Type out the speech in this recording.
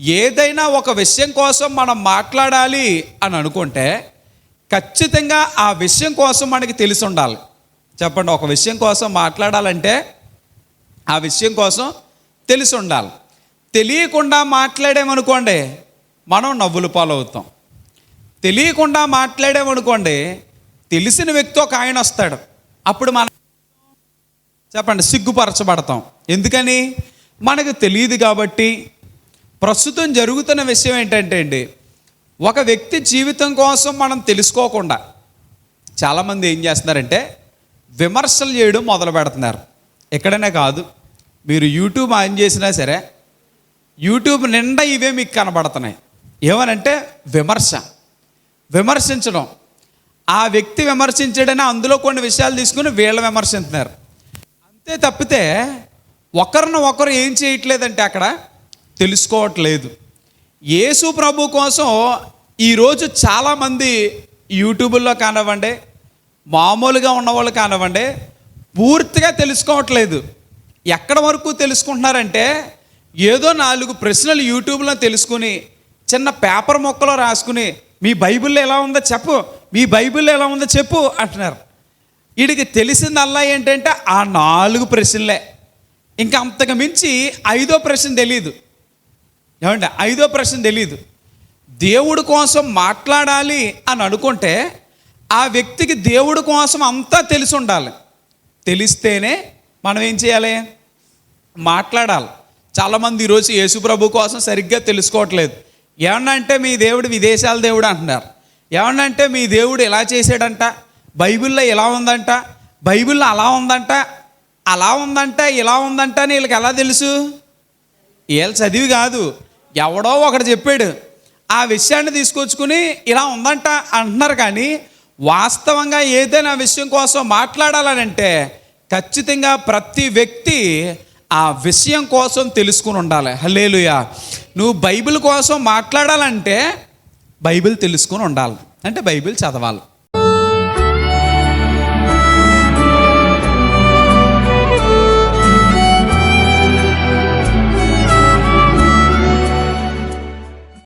ఏదైనా ఒక విషయం కోసం మనం మాట్లాడాలి అని అనుకుంటే ఖచ్చితంగా ఆ విషయం కోసం మనకి తెలిసి ఉండాలి. చెప్పండి ఒక విషయం కోసం మాట్లాడాలంటే ఆ విషయం కోసం తెలిసి ఉండాలి. తెలియకుండా మాట్లాడామనుకోండి మనం నవ్వులు పాలవుతాం. తెలియకుండా మాట్లాడామనుకోండి తెలిసిన వ్యక్తి ఒక ఆయన వస్తాడు. అప్పుడు మన చెప్పండి సిగ్గుపరచబడతాం. ఎందుకని? మనకు తెలియదు కాబట్టి ప్రస్తుతం జరుగుతున్న విషయం ఏంటంటే అండి ఒక వ్యక్తి జీవితం కోసం మనం తెలుసుకోకుండా చాలామంది ఏం చేస్తున్నారంటే విమర్శలు చేయడం మొదలు పెడుతున్నారు. ఎక్కడనే కాదు మీరు యూట్యూబ్ ఆన్ చేసినా సరే యూట్యూబ్ నిండా ఇవే మీకు కనబడుతున్నాయి. ఏమనంటే విమర్శ. విమర్శించడం. ఆ వ్యక్తి విమర్శించడని అందులో కొన్ని విషయాలు తీసుకుని వీళ్ళు విమర్శిస్తున్నారు అంతే తప్పితే ఒకరిని ఒకరు ఏం చేయట్లేదంటే అక్కడ తెలుసుకోవట్లేదు. యేసు ప్రభు కోసం ఈరోజు చాలామంది యూట్యూబుల్లో కానివ్వండి మామూలుగా ఉన్నవాళ్ళు కానివ్వండి పూర్తిగా తెలుసుకోవట్లేదు. ఎక్కడ వరకు తెలుసుకుంటున్నారంటే ఏదో నాలుగు ప్రశ్నలు యూట్యూబ్లో తెలుసుకుని చిన్న పేపర్ మొక్కలో రాసుకుని మీ బైబిల్లో ఎలా ఉందో చెప్పు మీ బైబిల్లో ఎలా ఉందో చెప్పు అంటున్నారు. వీడికి తెలిసిందల్లా ఏంటంటే ఆ నాలుగు ప్రశ్నలే. ఇంకా అంతకు మించి ఐదో ప్రశ్న తెలియదు ఏమంటే ఐదో ప్రశ్న తెలియదు దేవుడు కోసం మాట్లాడాలి అని అనుకుంటే ఆ వ్యక్తికి దేవుడు కోసం అంతా తెలిసి ఉండాలి. తెలిస్తేనే మనం ఏం చేయాలి? మాట్లాడాలి. చాలామంది ఈరోజు యేసుప్రభు కోసం సరిగ్గా తెలుసుకోవట్లేదు. ఏమన్నా అంటే మీ దేవుడు విదేశాల దేవుడు అంటున్నారు. ఏమన్నా అంటే మీ దేవుడు ఎలా చేశాడంట? బైబిల్లో ఎలా ఉందంట? బైబిల్లో అలా ఉందంట? అలా ఉందంట? ఇలా ఉందంట అని వీళ్ళకి ఎలా తెలుసు? వీళ్ళు చదివి కాదు. ఎవడో ఒకడు చెప్పాడు ఆ విషయాన్ని తీసుకొచ్చుకుని ఇలా ఉందంట అంటున్నారు కానీ వాస్తవంగా ఏదైనా విషయం కోసం మాట్లాడాలనంటే ఖచ్చితంగా ప్రతి వ్యక్తి ఆ విషయం కోసం తెలుసుకుని ఉండాలి. హలేలుయా నువ్వు బైబిల్ కోసం మాట్లాడాలంటే బైబిల్ తెలుసుకుని ఉండాలి. అంటే బైబిల్ చదవాలి.